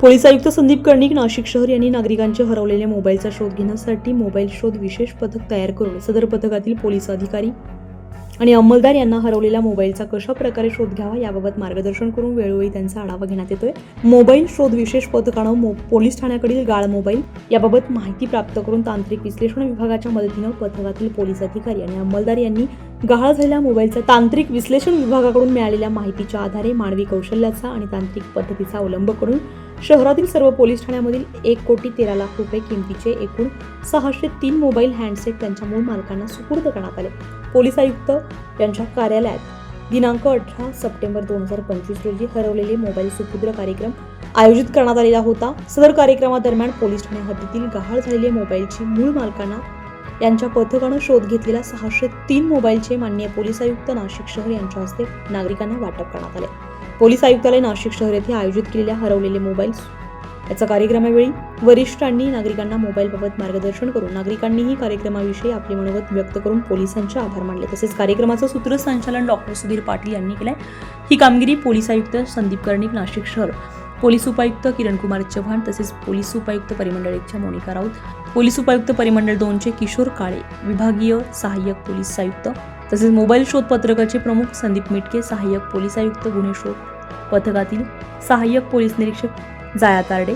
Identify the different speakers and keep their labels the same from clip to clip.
Speaker 1: Police आयुक्त संदीप कर्णिक नाशिक शहर यांनी नागरिकांचे हरवलेल्या मोबाईलचा शोध घेण्यासाठी मोबाईल शोध विशेष पथक तयार करून सदर पथकातील पोलीस अधिकारी आणि अंमलदार यांना हरवलेल्या मोबाईलचा कशा प्रकारे शोध घ्यावा याबाबत मार्गदर्शन करून वेळोवेळी त्यांचा आढावा घेण्यात येतोय. मोबाईल शोध विशेष पथकानं मो- पोलीस ठाण्याकडील गाळ मोबाईल याबाबत माहिती प्राप्त करून तांत्रिक विश्लेषण विभागाच्या मदतीनं पथकातील पोलीस अधिकारी आणि अंमलदार यांनी गहाळ झालेल्या मोबाईलचा तांत्रिक विश्लेषण विभागाकडून मिळालेल्या माहितीच्या आधारे मानवी कौशल्याचा आणि तांत्रिक पद्धतीचा अवलंब करून शहरातील सर्व पोलीस ठाण्यामधील एक कोटी तेरा लाख रुपये किमतीचे एकूण सहाशे तीन मोबाईल हँडसेट त्यांच्या मूळ मालकांना सुपूर्द करण्यात आले. पोलीस आयुक्त यांच्या कार्यालयात दिनांक अठरा सप्टेंबर दोन हजार पंचवीस रोजी हरवलेले मोबाईल सुपुत्र कार्यक्रम आयोजित करण्यात आलेला होता. सदर कार्यक्रमादरम्यान पोलीस ठाणे हद्दीतील गहाळ झालेले मोबाईलची मूळ मालकांना यांच्या पथकानं शोध घेतलेल्या सहाशे तीन मोबाईलचे माननीय पोलीस आयुक्त नाशिक शहर यांच्या हस्ते नागरिकांना वाटप करण्यात आले. पोलीस आयुक्तालय नाशिक शहर येथे आयोजित केलेल्या हरवलेले मोबाईल याचा कार्यक्रमावेळी वरिष्ठांनी नागरिकांना मोबाईलबाबत मार्गदर्शन करून नागरिकांनीही कार्यक्रमाविषयी आपले मनोगत व्यक्त करून पोलिसांचे आभार मानले. तसेच कार्यक्रमाचं सूत्रसंचालन डॉक्टर सुधीर पाटील यांनी केलंय. ही कामगिरी पोलीस आयुक्त संदीप कर्णिक नाशिक शहर पोलीस उपायुक्त किरणकुमार चव्हाण तसेच पोलीस उपायुक्त परिमंडळ एकच्या मोनिका राऊत पोलीस उपायुक्त परिमंडळ दोनचे किशोर काळे विभागीय सहाय्यक पोलीस आयुक्त तसेच मोबाईल शोध पत्रकाचे प्रमुख संदीप मिटके सहाय्यक पोलीस आयुक्त गुन्हे शोध पथकातील सहाय्यक पोलीस निरीक्षक जाया तारडे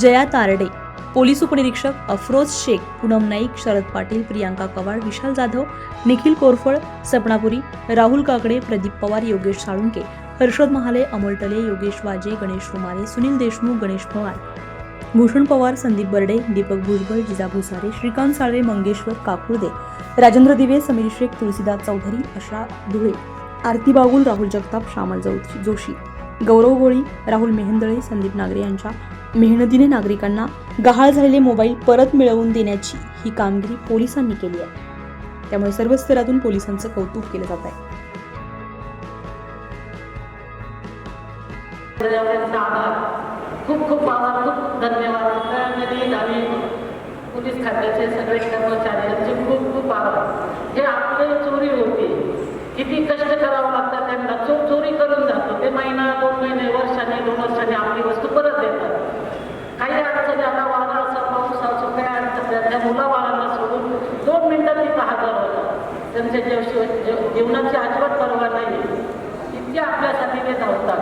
Speaker 1: जया तारडे पोलीस उपनिरीक्षक अफरोज शेख पूनम नाईक शरद पाटील प्रियांका कवाड विशाल जाधव निखिल कोरफळ सपनापुरी राहुल काकडे प्रदीप पवार योगेश साळुंके हर्षद महाले अमोल टले योगेश वाजे गणेश रुमाले सुनील देशमुख गणेश पवार भूषण पवार संदीप बर्डे दीपक भुजबळ जिजा भुसारे श्रीकांत साळवे मंगेश्वर काकुर्दे राजेंद्र दिवे समीर शेख तुळशीदास चौधरी अशा धुळे आरती बागुल राहुल जगताप श्यामल जोशी. गौरव गोळी राहुल मेहंदळे संदीप नागरे यांच्या मेहनतीने नागरिकांना गहाळ झालेले मोबाईल परत मिळवून देण्याची ही कामगिरी पोलिसांनी केली आहे. त्यामुळे सर्व स्तरातून पोलिसांचं कौतुक केलं जात आहे.
Speaker 2: खूप खूप आभार खूप धन्यवाद. सगळ्यांनी आम्ही पोलीस खात्याचे सगळे कर्मचारी यांचे खूप खूप आभार. हे आपले चोरी होती. किती कष्ट करावं लागतं त्यांना चोर चोरी करून जातो ते महिना दोन महिने वर्षाने दोन वर्षाने आपली वस्तू परत देतात काही अडचणी आता वारा असा पाऊस असो काय अडचण त्या- त्या मुला बाळांना सोडून दोन मिनिटात तिथं हजर होतात त्यांच्या जेव जेव- जीवनाची अजिबात नाही इतके आपल्यासाठी ते धावतात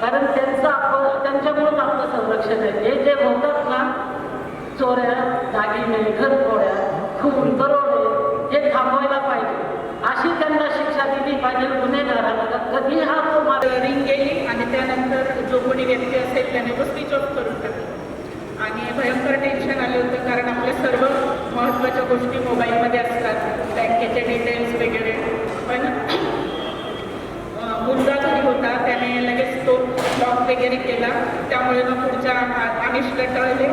Speaker 2: कारण त्यांचं आपण त्यांच्याकडून आपलं संरक्षण आहे. हे जे होतात ना चोऱ्या दागिने घरपोळ्या खून दरोडे हे थांबवायला पाहिजे. अशी त्यांना शिक्षा दिली पाहिजे गुन्हेगारांना. कधी हा तो मार्ग
Speaker 3: रिंग गेली आणि त्यानंतर जो कोणी व्यक्ती असेल त्याने तो स्विच ऑफ करून टाकला. आणि भयंकर टेन्शन आले होतं कारण आपल्या सर्व महत्त्वाच्या गोष्टी मोबाईलमध्ये असतात. बँकेचे डिटेल्स वगैरे. पण अं, मुलगा घरी होता त्याने लगेच तो लॉक वगैरे केला. त्यामुळे मग पुढच्या आ- टळले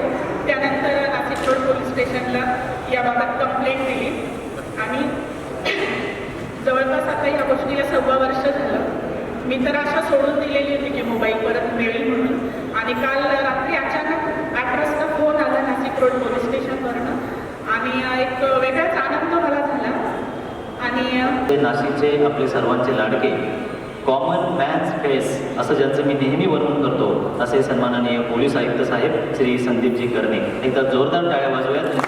Speaker 3: त्यानंतर नाशिक रोड पोलीस स्टेशनला याबाबत कंप्लेंट दिली. आणि जवळपास आता या गोष्टीला सव्वा वर्ष झालं. मी तर आशा सोडून दिलेली होती की मोबाईल परत मिळेल म्हणून. आणि काल रात्री अचानक आठ वाजता फोन आला नाशिक रोड पोलीस स्टेशनवरनं. आणि एक वेगळाच आनंद मला झाला. आणि
Speaker 4: नाशिकचे आपले सर्वांचे लाडके कॉमन मॅन्स फेस असं ज्यांचं मी नेहमी वर्णन करतो असे सन्माननीय पोलीस आयुक्त साहेब श्री संदीपजी कर्णे. एकदा जोरदार टाळ्या वाजवूयात आणि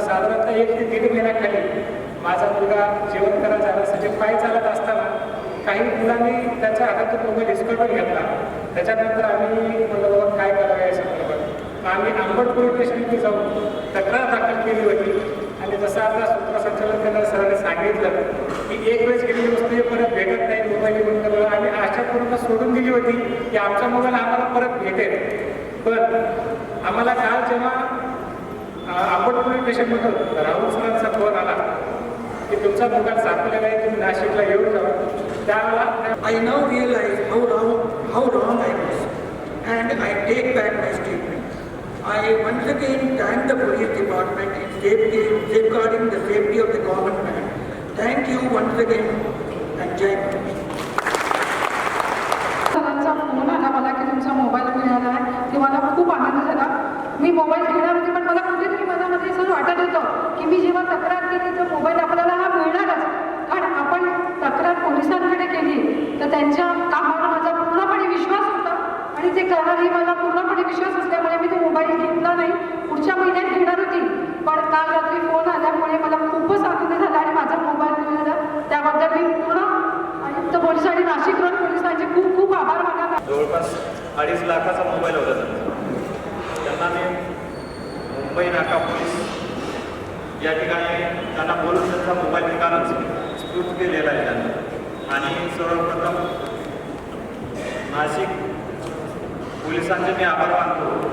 Speaker 5: साधारणतः एक ते दीड महिन्याखाली माझा मुलगा जेवण करायला जाण्यासाठी पाय चालत असताना काही मुलांनी त्यांच्या हातातून मोबाईल हिसकावून घेतला. त्याच्यानंतर आम्ही म्हणलं बाबा काय करावं या संदर्भात आम्ही आंबट पोलीस स्टेशनमध्ये जाऊन तक्रार दाखल केली होती आणि जसं आता सूत्रसंचालन करणाऱ्या सरांनी सांगितलं की एक वेळेस गेलेली वस्तू हे परत भेटत नाही मोबाईल बंद करून आम्ही आशा पूर्ण सोडून दिली होती की आमचा मोबाईल आम्हाला परत भेटेल पण आम्हाला काल जेव्हा आपणपूर्वी पेशंटमधून राहुल सरांचा फोन आला की तुमचा मुलगा चाकलेला आहे तुम्ही नाशिकला येऊन जावा
Speaker 6: त्यावेळा I now realise how row how wrong I was and I take back my statement I once again thank the police department in safety
Speaker 7: safeguarding the safety of the government thank you once again and जय माणूस झाला मी mobile घेणार होते पण मला कुठेतरी मनामध्ये असं वाटत होतं की मी जेव्हा तक्रार केली तर मोबाईल आपल्याला हा मिळणारच. कारण आपण तक्रार पोलिसांकडे केली तर त्यांच्या कामावर माझा पूर्णपणे विश्वास होता. आणि ते करणारही मला पूर्णपणे विश्वास असल्यामुळे मी तो मोबाईल घेतला नाही. पुढच्या महिन्यात घेणार होती. पण काल रात्री फोन आल्यामुळे मला खूपच आनंद झाला आणि माझा मोबाईल मिळाला. त्याबद्दल मी पूर्ण आयुक्त पोलीस आणि नाशिक रोड पोलिसांचे खूप खूप आभार मानला
Speaker 8: जवळपास अडीच लाखाचा मोबाईल होता. त्यांचा मुंबई नाका पोलीस. या ठिकाणी त्यांना बोलून त्यांचा मोबाईल निकालच स्फूर्त केलेला आहे त्यांना. आणि सर्वप्रथम नाशिक पोलिसांचे मी आभार मानतो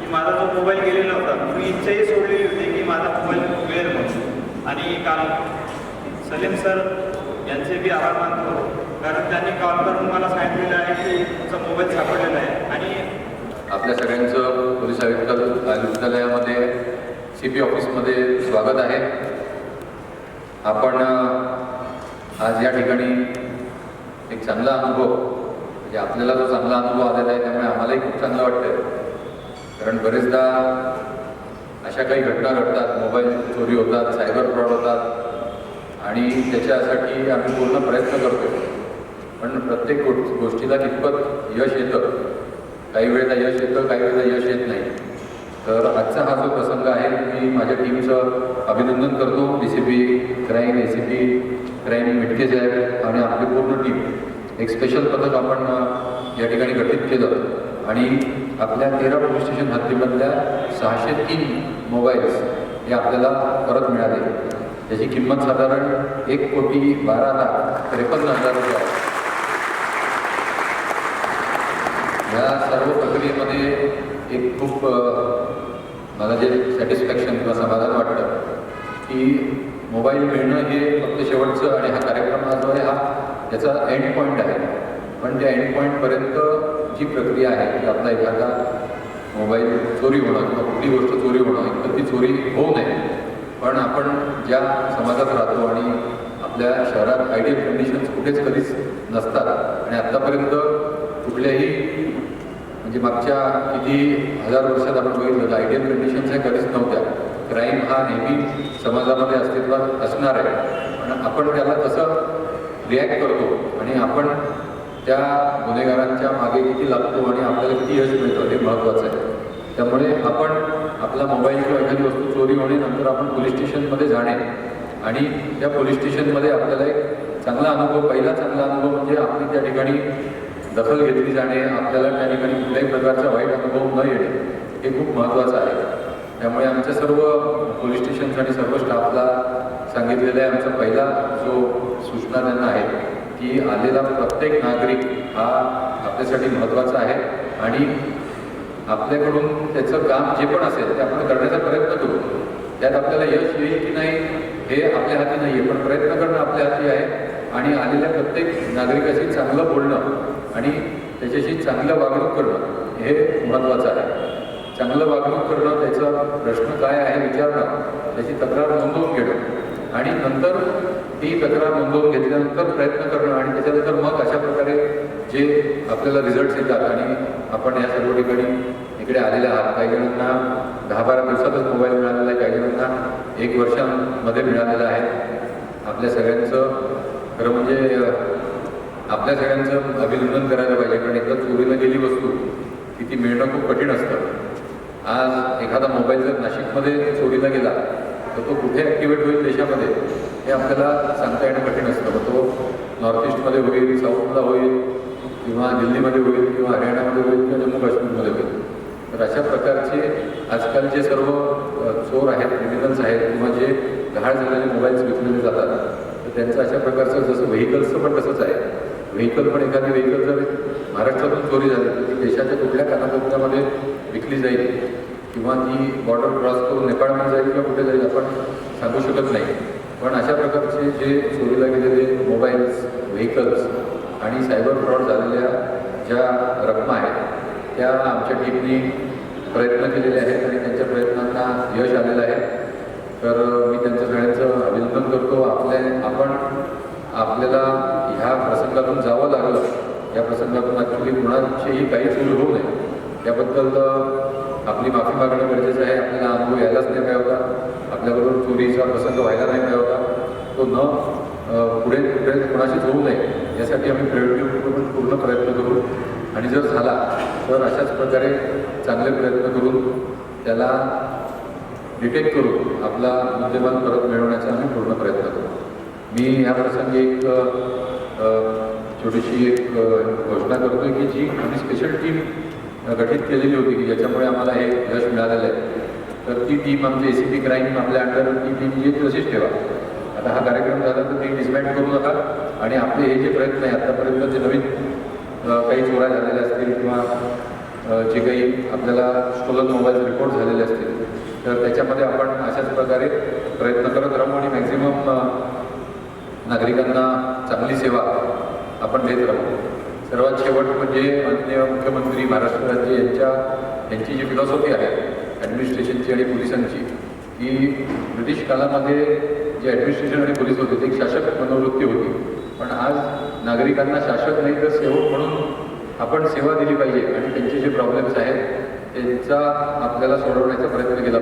Speaker 8: की माझा जो मोबाईल गेलेला होता मी इच्छाही सोडलेली होती की माझा मोबाईल मिळेल म्हणून. आणि काल सलीम सर यांचे बी आभार मानतो. कारण त्यांनी कॉल करून मला सांगितलेलं आहे की तुमचा मोबाईल सापडलेला आहे.
Speaker 9: आपल्या सगळ्यांचं पोलीस आयुक्त आयुक्तालयामध्ये सी पी ऑफिसमध्ये स्वागत आहे. आपण आज या ठिकाणी एक चांगला अनुभव म्हणजे आपल्याला जो चांगला अनुभव आलेला आहे त्यामुळे आम्हालाही खूप चांगलं वाटतं कारण बरेचदा अशा काही घटना घडतात. मोबाईल चोरी होतात सायबर फ्रॉड होतात. आणि त्याच्यासाठी आम्ही पूर्ण प्रयत्न करतो पण प्रत्येक गोष्टीला कितपत यश येतं काही वेळेला यश येतं काही वेळेला यश येत नाही. तर आजचा हा जो प्रसंग आहे मी माझ्या टीमचं अभिनंदन करतो. D C P crime A C P crime Mitke साहेब आणि आपली पूर्ण टीम एक स्पेशल पथक आपण या ठिकाणी गठीत केलं. आणि आपल्या तेरा पोलीस स्टेशन हद्दीमधल्या सहाशे तीन मोबाईल्स हे आपल्याला परत मिळाले. त्याची किंमत साधारण एक कोटी बारा लाख त्रेपन्न हजार रुपये आहे. या सर्व प्रक्रियेमध्ये एक खूप मला जे सॅटिस्फॅक्शन किंवा समाधान वाटतं की मोबाईल मिळणं हे फक्त शेवटचं आणि हा कार्यक्रम हा जो आहे हा याचा एंड पॉईंट आहे. पण त्या एंड पॉईंटपर्यंत जी प्रक्रिया आहे की आपला एखादा मोबाईल चोरी होणं किंवा कुठली गोष्ट चोरी होणं तर ती चोरी होऊ नये. पण आपण ज्या समाजात राहतो आणि आपल्या शहरात आयडियल कंडिशन्स कुठेच कधीच नसतात आणि आत्तापर्यंत कुठल्याही म्हणजे मागच्या किती हजार वर्षात आपण बघितलं तर आयडियल कंडिशन्स ह्या कधीच नव्हत्या. क्राईम हा नेहमी समाजामध्ये अस्तित्वात असणार आहे. पण आपण त्याला कसं रिॲक्ट करतो आणि आपण त्या गुन्हेगारांच्या मागे किती लागतो आणि आपल्याला किती यश मिळतं हे महत्त्वाचं आहे. त्यामुळे आपण आपला मोबाईल किंवा एखादी वस्तू चोरी होणे नंतर आपण पोलीस स्टेशनमध्ये जाणे आणि त्या पोलीस स्टेशनमध्ये आपल्याला एक चांगला अनुभव पहिला चांगला अनुभव म्हणजे आपली त्या ठिकाणी दखल घेतली जाणे आपल्याला त्या ठिकाणी कुठल्याही प्रकारचा वाईट अनुभव न येणे हे खूप महत्त्वाचं आहे. त्यामुळे आमच्या सर्व पोलीस स्टेशनसाठी सर्व स्टाफला सांगितलेलं आहे आमचा पहिला जो सूचना त्यांना आहे की आलेला प्रत्येक नागरिक हा आपल्यासाठी महत्त्वाचा आहे आणि आपल्याकडून त्याचं काम जे पण असेल ते आपण करण्याचा प्रयत्न करू. त्यात आपल्याला यश येईल की नाही हे आपल्या हाती नाही आहे पण प्रयत्न करणं आपल्या हाती आहे. आणि आलेल्या प्रत्येक नागरिकाशी चांगलं बोलणं आणि त्याच्याशी चांगलं वागणूक करणं हे महत्त्वाचं आहे. चांगलं वागणूक करणं त्याचा प्रश्न काय आहे विचारणं त्याची तक्रार नोंदवून घेणं आणि नंतर ती तक्रार नोंदवून घेतल्यानंतर प्रयत्न करणं आणि त्याच्यानंतर मग अशा प्रकारे जे आपल्याला रिझल्ट्स येतात आणि आपण या सर्व ठिकाणी इकडे आलेले आहात. काही जणांना दहा बारा दिवसातच मोबाईल मिळालेला आहे काही जणांना एक वर्षांमध्ये मिळालेला आहे. आपल्या सगळ्यांचं खरं म्हणजे आपल्या सगळ्यांचं अभिनंदन करायला पाहिजे कारण एकदा चोरीला गेली वस्तू की ती मिळणं खूप कठीण असतं. आज एखादा मोबाईल जर नाशिकमध्ये चोरीला गेला तर तो कुठे ॲक्टिवेट होईल देशामध्ये हे आपल्याला सांगता येणं कठीण असतं. मग तो नॉर्थ ईस्टमध्ये होईल साऊथला होईल किंवा दिल्लीमध्ये होईल किंवा हरियाणामध्ये होईल किंवा जम्मू काश्मीरमध्ये होईल. तर अशा प्रकारचे आजकालचे सर्व चोर आहेत क्रिमिनल्स आहेत किंवा जे गहाळ झालेले मोबाईल्स विकलेले जातात तर त्यांचं अशा प्रकारचं जसं व्हेकल्सचं पण तसंच आहे. व्हेकल पण एखादी व्हेकल जर महाराष्ट्रातून चोरी झाली तर ती देशाच्या कुठल्या कानाकोपऱ्यामध्ये विकली जाईल? किंवा ती बॉर्डर क्रॉस करून नेपाळमध्ये जाईल किंवा कुठे जाईल आपण सांगू शकत नाही. पण अशा प्रकारचे जे चोरीला गेलेले मोबाईल्स व्हेकल्स आणि सायबर फ्रॉड झालेल्या ज्या रकमा आहेत त्या आमच्या टीमने प्रयत्न केलेले आहेत आणि त्यांच्या प्रयत्नांना यश आलेलं आहे. तर मी त्यांचं सगळ्यांचं अभिनंदन करतो आपल्या आपण आपल्याला ह्या प्रसंगातून जावं लागलं या प्रसंगातून ॲक्च्युली कुणाचीही काही चूक होऊ नये. त्याबद्दल तर आपली माफी मागणं गरजेचं आहे आपल्याला अनुभव यायलाच नाही पाहिजे होता आपल्याबरोबर चोरीचा प्रसंग व्हायला नाही पाहिजे होता तो न पुढे पुढे कुणाशीच होऊ नये यासाठी आम्ही प्रयत्न पूर्ण प्रयत्न करू. आणि जर झाला तर अशाच प्रकारे चांगले प्रयत्न करून त्याला डिटेक्ट करून आपला मुद्देमाल परत मिळवण्याचा आम्ही पूर्ण प्रयत्न करू मी या प्रसंगी एक छोटीशी एक घोषणा करतो की जी आम्ही स्पेशल टीम गठीत केलेली होती की ज्याच्यामुळे आम्हाला हे यश मिळालेलं आहे. तर ती टीम आमची ए सी पी क्राईम आपल्या अंडर ती टीम जी तशीच ठेवा. आता हा कार्यक्रम झाला तर ती डिसबँड करू नका आणि आपले हे जे प्रयत्न आहे आतापर्यंत जे नवीन काही चोऱ्या झालेल्या असतील किंवा जे काही आपल्याला स्टोलन मोबाईल रिपोर्ट झालेले असतील तर त्याच्यामध्ये आपण अशाच प्रकारे प्रयत्न करत राहू आणि मॅक्झिमम नागरिकांना चांगली सेवा आपण देत राहू. सर्वात शेवट म्हणजे माननीय मुख्यमंत्री महाराष्ट्र राज्य यांच्या यांची जी फिलॉसॉफी आहे ॲडमिनिस्ट्रेशनची आणि पोलिसांची की ब्रिटिश काळामध्ये जे ॲडमिनिस्ट्रेशन आणि पोलीस होते ते एक शासक मनोवृत्ती होती. पण आज नागरिकांना शासक नाही तर सेवक म्हणून आपण सेवा दिली पाहिजे आणि त्यांचे जे प्रॉब्लेम्स आहेत त्यांचा आपल्याला सोडवण्याचा प्रयत्न केला